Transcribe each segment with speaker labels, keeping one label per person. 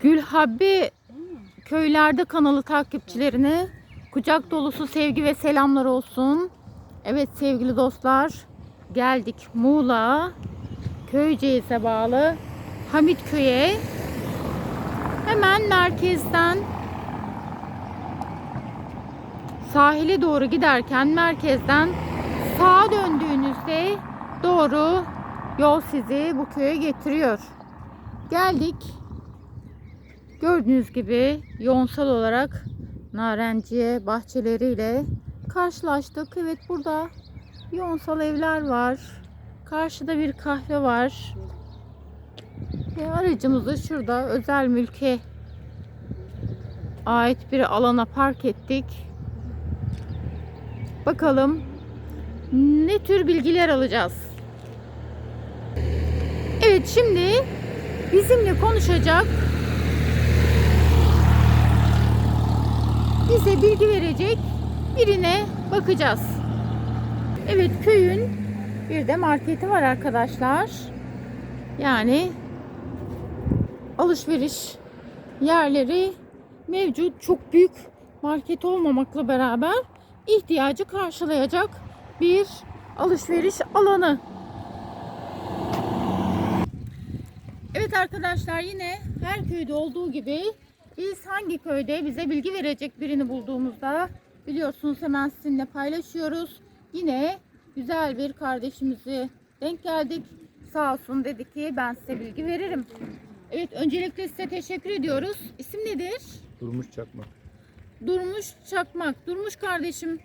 Speaker 1: Gülhabbe köylerde kanalı takipçilerine kucak dolusu sevgi ve selamlar olsun. Evet sevgili dostlar geldik Muğla Köyceğiz'e bağlı Hamit Köy'e. Hemen merkezden sahile doğru giderken merkezden sağa döndüğünüzde doğru yol sizi bu köye getiriyor. Geldik. Gördüğünüz gibi yoğunsal olarak narenciye bahçeleriyle karşılaştık. Evet burada yoğunsal evler var. Karşıda bir kahve var. Ve aracımızı şurada özel mülke ait bir alana park ettik. Bakalım ne tür bilgiler alacağız. Evet şimdi bizimle konuşacak bize bilgi verecek birine bakacağız. Evet köyün bir de marketi var arkadaşlar. Yani alışveriş yerleri mevcut. Çok büyük market olmamakla beraber ihtiyacı karşılayacak bir alışveriş alanı. Evet arkadaşlar yine her köyde olduğu gibi biz hangi köyde bize bilgi verecek birini bulduğumuzda biliyorsunuz hemen sizinle paylaşıyoruz. Yine güzel bir kardeşimizi denk geldik. Sağ olsun dedi ki ben size bilgi veririm. Evet öncelikle size teşekkür ediyoruz. İsim nedir?
Speaker 2: Durmuş çakma.
Speaker 1: Durmuş Çakmak. Durmuş kardeşim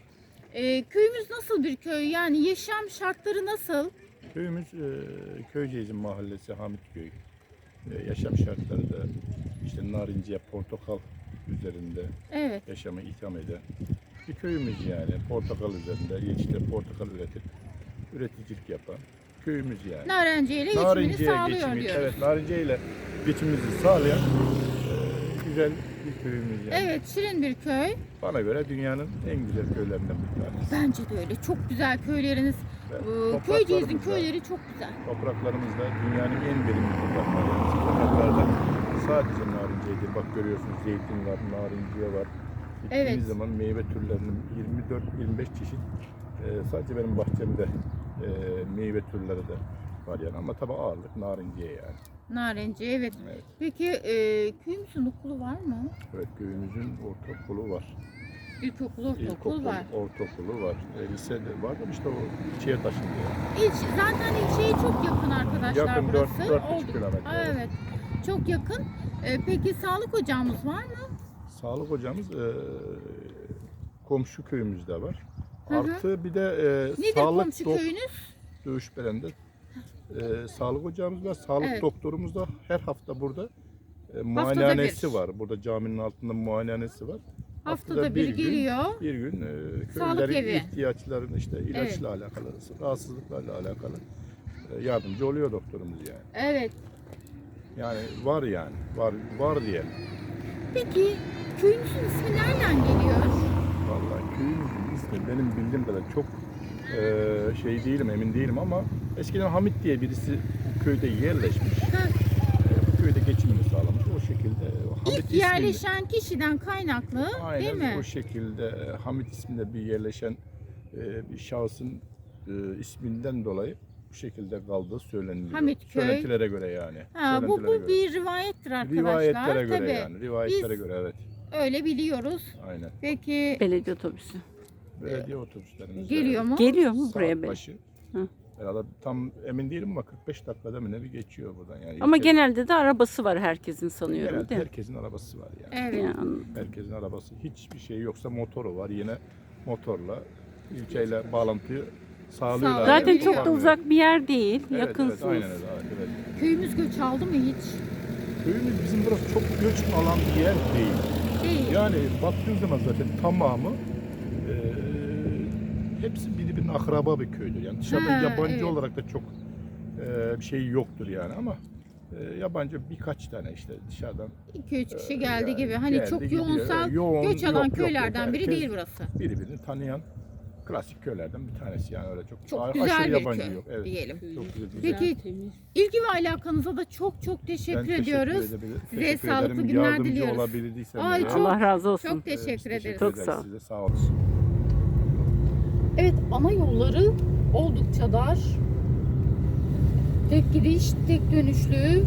Speaker 1: e, köyümüz nasıl bir köy? Yani yaşam şartları nasıl?
Speaker 2: Köyümüz e, Köyceğiz'in mahallesi Hamitköy. E, yaşam şartları da işte narinciye, portakal üzerinde
Speaker 1: Evet.
Speaker 2: yaşamı itham eden bir köyümüz yani. Portakal üzerinde yetişte portakal üretip üreticilik yapan köyümüz yani.
Speaker 1: Narenciye ile geçimini sağlıyor
Speaker 2: geçimi-
Speaker 1: diyoruz.
Speaker 2: evet, Narinciye ile geçimimizi sağlayan e, güzel bir köyümüz yani.
Speaker 1: Evet, şirin bir köy.
Speaker 2: Bana göre dünyanın en güzel köylerinden bir tanesi.
Speaker 1: Bence de öyle. Çok güzel köyleriniz.
Speaker 2: Ve
Speaker 1: Ee, Köyceğiz'in köyleri çok güzel.
Speaker 2: Topraklarımız da dünyanın en verimli toprakları. Topraklarda sadece narinciydi. Bak görüyorsunuz zeytin var, narinciye var. Gittiğimiz
Speaker 1: Evet.
Speaker 2: zaman meyve türlerinin 24-25 çeşit e, sadece benim bahçemde e, meyve türleri de var yani. Ama tabii ağırlık narinciye yani.
Speaker 1: Narenci evet.
Speaker 2: Evet.
Speaker 1: Peki e, köyümüzün okulu var mı?
Speaker 2: Evet köyümüzün ortaokulu var.
Speaker 1: İlkokul, ortaokul
Speaker 2: İlkokul,
Speaker 1: var.
Speaker 2: ortaokulu var. E, lise de var da işte o ilçeye taşındı yani.
Speaker 1: İlç, zaten ilçeye çok yakın arkadaşlar
Speaker 2: Yakın,
Speaker 1: burası.
Speaker 2: buçuk
Speaker 1: Oldu-
Speaker 2: kilometre,
Speaker 1: Aa,
Speaker 2: evet.
Speaker 1: Evet. Çok yakın. E, peki sağlık ocağımız var mı?
Speaker 2: Sağlık hocamız e, komşu köyümüzde var.
Speaker 1: Hı hı.
Speaker 2: Artı bir de e,
Speaker 1: Nedir
Speaker 2: sağlık
Speaker 1: komşu
Speaker 2: dok-
Speaker 1: köyünüz?
Speaker 2: Dövüşberen'de e, sağlık hocamız var. Sağlık
Speaker 1: Evet.
Speaker 2: doktorumuz da her hafta burada e, muayenehanesi
Speaker 1: bir.
Speaker 2: var. Burada caminin altında muayenehanesi var.
Speaker 1: Haftada bir
Speaker 2: gün-
Speaker 1: geliyor.
Speaker 2: Bir gün e,
Speaker 1: Sağlık
Speaker 2: köylülerin
Speaker 1: evi.
Speaker 2: ihtiyaçlarını işte ilaçla alakalı, rahatsızlıklarla alakalı e, yardımcı oluyor doktorumuz yani.
Speaker 1: Evet.
Speaker 2: Yani var yani. Var var diye.
Speaker 1: Peki köyümüzün ismi nereden geliyor?
Speaker 2: Vallahi köyümüzün ismi benim bildiğim kadar çok e, şey değilim emin değilim ama eskiden Hamit diye birisi bu köyde yerleşmiş.
Speaker 1: Ha,
Speaker 2: E, bu köyde geçimini sağlamış. O şekilde e, Hamit
Speaker 1: İlk
Speaker 2: ismini-
Speaker 1: yerleşen kişiden kaynaklı
Speaker 2: Aynen
Speaker 1: değil mi?
Speaker 2: o şekilde e, Hamit isminde bir yerleşen e, bir şahsın e, isminden dolayı bu şekilde kaldığı söyleniyor.
Speaker 1: Hamitköy.
Speaker 2: Söylentilere göre yani.
Speaker 1: Ha, bu,
Speaker 2: Söylentilere
Speaker 1: bu
Speaker 2: göre.
Speaker 1: bir rivayettir arkadaşlar.
Speaker 2: rivayetlere göre
Speaker 1: Tabii.
Speaker 2: yani. Rivayetlere
Speaker 1: Biz-
Speaker 2: göre evet.
Speaker 1: Öyle biliyoruz.
Speaker 2: Aynen.
Speaker 1: Peki
Speaker 3: Belediye otobüsü.
Speaker 2: Belediye otobüslerimiz
Speaker 1: geliyor mu?
Speaker 3: Geliyor mu
Speaker 2: Saat
Speaker 3: buraya belediye?
Speaker 2: başı.
Speaker 3: Hı.
Speaker 2: Herhalde tam emin değilim ama 45 dakikada mı ne bir geçiyor buradan yani.
Speaker 3: Ama
Speaker 2: İlçe-
Speaker 3: genelde de arabası var herkesin sanıyorum
Speaker 2: genelde
Speaker 3: değil mi?
Speaker 2: herkesin arabası var yani.
Speaker 1: Evet.
Speaker 3: Yani
Speaker 2: Herkesin arabası. Hiçbir şey yoksa motoru var. Yine motorla ilçeyle bağlantıyı sağlıyorlar.
Speaker 1: Sağlıyor.
Speaker 3: zaten çok da uzak bir yer değil.
Speaker 2: Evet,
Speaker 3: Yakınsınız.
Speaker 2: Evet, aynen öyle. evet, evet.
Speaker 1: Köyümüz göç aldı mı hiç?
Speaker 2: Köyümüz bizim burası çok göç alan bir yer değil.
Speaker 1: Değil.
Speaker 2: Yani baktığın zaman zaten tamamı eee hepsi birbirine akraba bir köydür. Yani dışarıdan
Speaker 1: Ha,
Speaker 2: yabancı
Speaker 1: evet.
Speaker 2: olarak da çok eee, bir şey yoktur yani ama eee, yabancı birkaç tane işte dışarıdan
Speaker 1: 2-3 kişi geldi
Speaker 2: yani
Speaker 1: gibi. Hani
Speaker 2: geldi,
Speaker 1: çok
Speaker 2: gidiyor.
Speaker 1: yoğunsal
Speaker 2: Yoğun,
Speaker 1: göç alan
Speaker 2: yok, yok, yok.
Speaker 1: köylerden biri
Speaker 2: Herkes
Speaker 1: değil burası.
Speaker 2: birbirini tanıyan klasik köylerden bir tanesi yani öyle çok,
Speaker 1: Çok güzel
Speaker 2: aşırı
Speaker 1: bir
Speaker 2: yabancı
Speaker 1: köy
Speaker 2: yok. Evet.
Speaker 1: diyelim.
Speaker 2: Çok güzel.
Speaker 3: Güzel,
Speaker 1: Peki. İlgi ve alakanıza da çok çok teşekkür
Speaker 2: Ben
Speaker 1: ediyoruz.
Speaker 2: edebilir-
Speaker 1: Size
Speaker 2: teşekkür
Speaker 1: sağlıklı
Speaker 2: ederim.
Speaker 1: günler
Speaker 2: Yardımcı
Speaker 1: diliyoruz. Ay, çok-
Speaker 3: Allah razı olsun.
Speaker 1: Çok
Speaker 2: Evet,
Speaker 1: teşekkür ederiz.
Speaker 2: teşekkür
Speaker 3: Çok sağ ol.
Speaker 2: Size sağ olun.
Speaker 1: Evet ana yolları oldukça dar. Tek gidiş, tek dönüşlü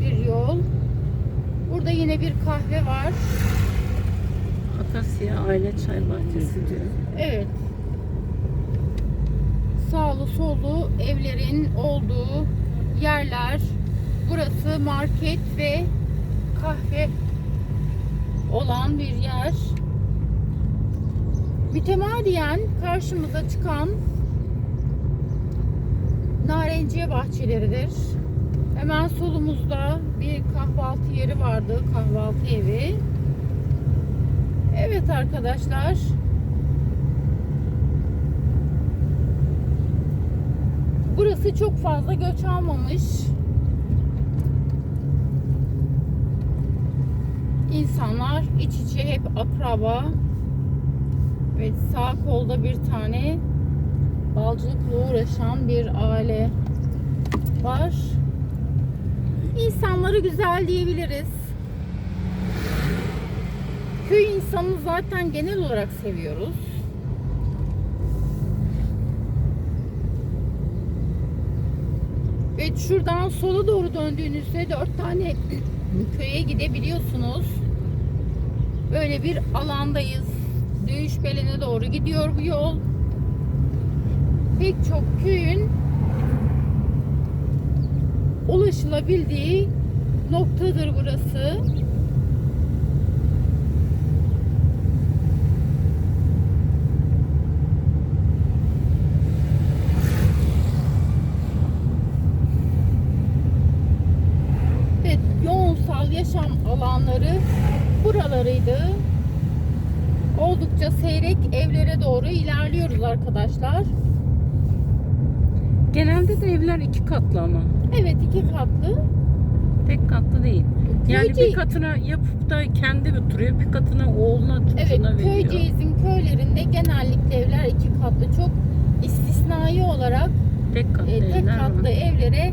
Speaker 1: bir yol. Burada yine bir kahve var.
Speaker 3: Akasya Aile Çay Bahçesi diyor.
Speaker 1: Evet. Sağlı sollu evlerin olduğu yerler. Burası market ve kahve olan bir yer. Mütemadiyen karşımıza çıkan narenciye bahçeleridir. Hemen solumuzda bir kahvaltı yeri vardı, kahvaltı evi. Evet arkadaşlar. Burası çok fazla göç almamış. İnsanlar iç içe hep akraba. Ve sağ kolda bir tane balcılıkla uğraşan bir aile var. İnsanları güzel diyebiliriz. Köy insanını zaten genel olarak seviyoruz. Ve şuradan sola doğru döndüğünüzde dört tane köye gidebiliyorsunuz. Böyle bir alandayız. Dövüşbelen'e doğru gidiyor bu yol. Pek çok köyün ulaşılabildiği noktadır burası. Evet, yoğunsal yaşam alanları buralarıydı. Oldukça seyrek evlere doğru ilerliyoruz arkadaşlar.
Speaker 3: Genelde de evler iki katlı ama.
Speaker 1: Evet iki katlı.
Speaker 3: Tek katlı değil. Yani
Speaker 1: Köyce-
Speaker 3: bir katına yapıp da kendi oturuyor, bir katına oğluna
Speaker 1: Evet
Speaker 3: çocuğuna veriyor.
Speaker 1: Köyceğiz'in köylerinde genellikle evler iki katlı. Çok istisnai olarak
Speaker 3: Tek katlı
Speaker 1: e, tek katlı evlere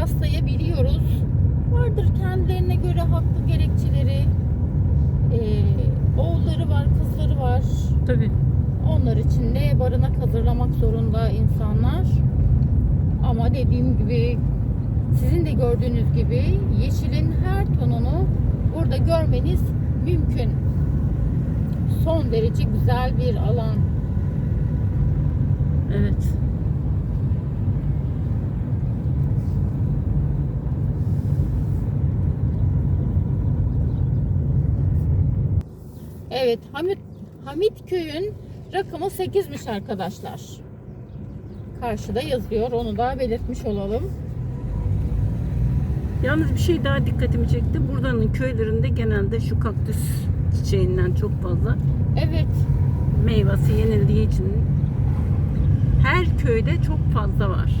Speaker 1: rastlayabiliyoruz. Vardır kendilerine göre haklı gerekçeleri. E, oğulları var, kızları var.
Speaker 3: Tabii.
Speaker 1: Onlar için de barınak hazırlamak zorunda insanlar. Ama dediğim gibi sizin de gördüğünüz gibi yeşilin her tonunu burada görmeniz mümkün. Son derece güzel bir alan.
Speaker 3: Evet.
Speaker 1: Evet, Hamit Hamit köyün rakamı 8'miş arkadaşlar. Karşıda yazıyor. Onu da belirtmiş olalım.
Speaker 3: Yalnız bir şey daha dikkatimi çekti. Buranın köylerinde genelde şu kaktüs çiçeğinden çok fazla
Speaker 1: Evet,
Speaker 3: meyvesi yenildiği için her köyde çok fazla var.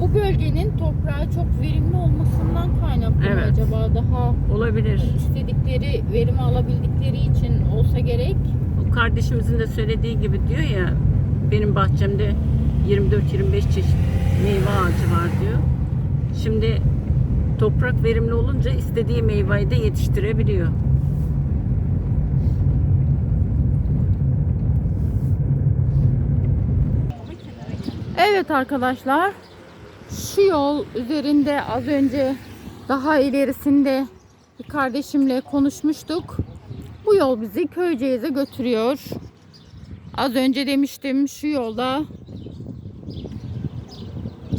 Speaker 1: Bu bölgenin toprağı çok verimli olmasından kaynaklı mı
Speaker 3: Evet.
Speaker 1: acaba daha
Speaker 3: Olabilir.
Speaker 1: istedikleri verimi alabildikleri için olsa gerek.
Speaker 3: O kardeşimizin de söylediği gibi diyor ya benim bahçemde 24-25 çeşit meyve ağacı var diyor. Şimdi toprak verimli olunca istediği meyveyi de yetiştirebiliyor.
Speaker 1: Evet arkadaşlar. Şu yol üzerinde az önce daha ilerisinde bir kardeşimle konuşmuştuk. Bu yol bizi Köyceğiz'e götürüyor. Az önce demiştim şu yolda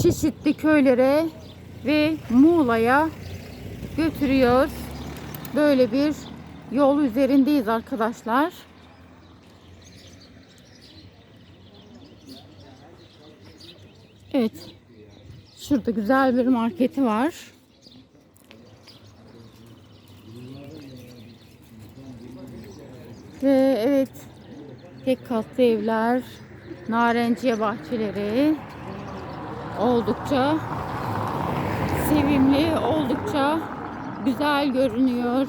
Speaker 1: çeşitli köylere ve Muğla'ya götürüyor. Böyle bir yol üzerindeyiz arkadaşlar. Evet. Şurada güzel bir marketi var. Ve evet tek katlı evler, narenciye bahçeleri oldukça sevimli, oldukça güzel görünüyor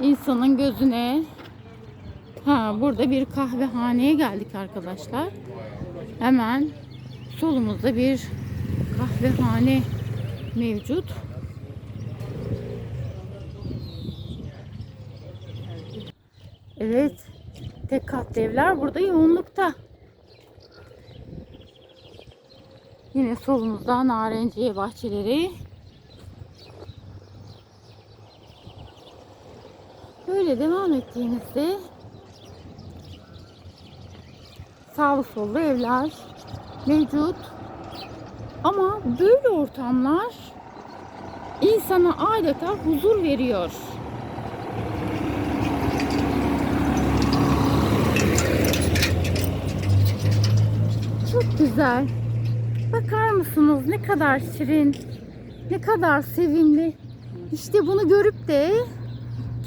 Speaker 1: insanın gözüne. Ha burada bir kahvehaneye geldik arkadaşlar. Hemen solumuzda bir kahvehane mevcut. Evet. Tek katlı evler burada yoğunlukta. Yine solumuzda narenciye bahçeleri. Böyle devam ettiğimizde sağlı sollu evler mevcut. Ama böyle ortamlar insana adeta huzur veriyor. Çok güzel. Bakar mısınız ne kadar şirin, ne kadar sevimli. İşte bunu görüp de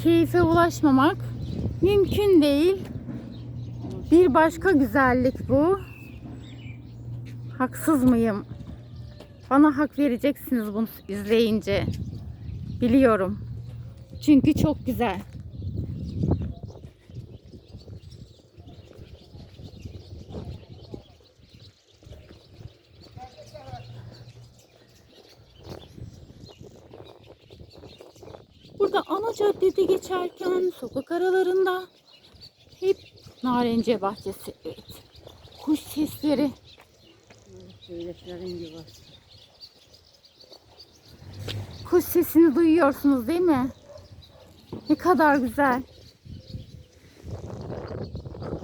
Speaker 1: keyfe ulaşmamak mümkün değil. Bir başka güzellik bu. Haksız mıyım? Bana hak vereceksiniz bunu izleyince. Biliyorum. Çünkü çok güzel. Burada ana caddede geçerken sokak aralarında hep narenciye bahçesi. Evet. Kuş sesleri. Kuş sesini duyuyorsunuz değil mi? Ne kadar güzel.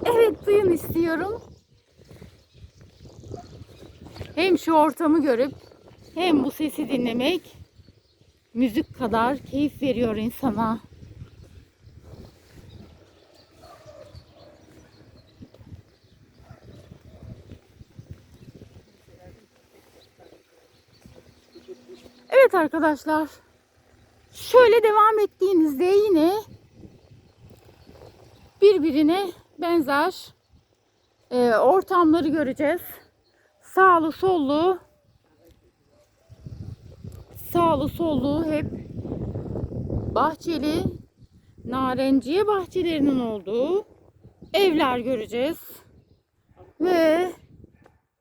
Speaker 1: Evet duyun istiyorum. Hem şu ortamı görüp hem bu sesi dinlemek müzik kadar keyif veriyor insana. Evet arkadaşlar. Şöyle devam ettiğinizde yine birbirine benzer e, ortamları göreceğiz. Sağlı sollu sağlı sollu hep bahçeli narenciye bahçelerinin olduğu evler göreceğiz. Ve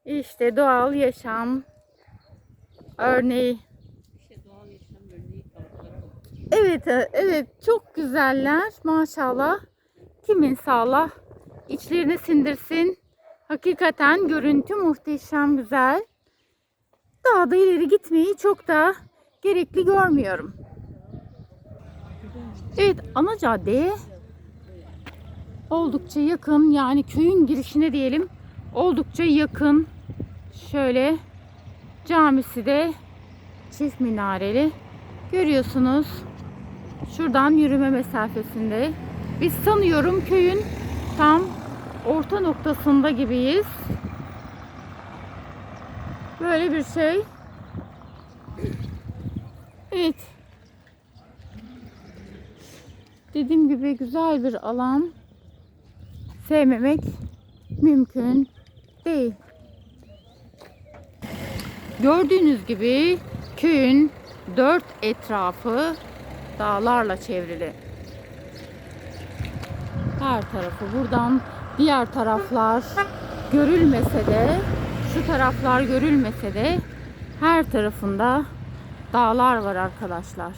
Speaker 1: işte doğal yaşam örneği. Evet, e, evet çok güzeller maşallah. Kimin sağlah içlerine sindirsin. Hakikaten görüntü muhteşem güzel. Daha da ileri gitmeyi çok da gerekli görmüyorum. Evet ana caddeye oldukça yakın yani köyün girişine diyelim oldukça yakın. Şöyle camisi de çift minareli. Görüyorsunuz. Şuradan yürüme mesafesinde. Biz sanıyorum köyün tam orta noktasında gibiyiz. Böyle bir şey. Evet. Dediğim gibi güzel bir alan. Sevmemek mümkün değil. Gördüğünüz gibi köyün dört etrafı dağlarla çevrili. Her tarafı buradan diğer taraflar görülmese de şu taraflar görülmese de her tarafında dağlar var arkadaşlar.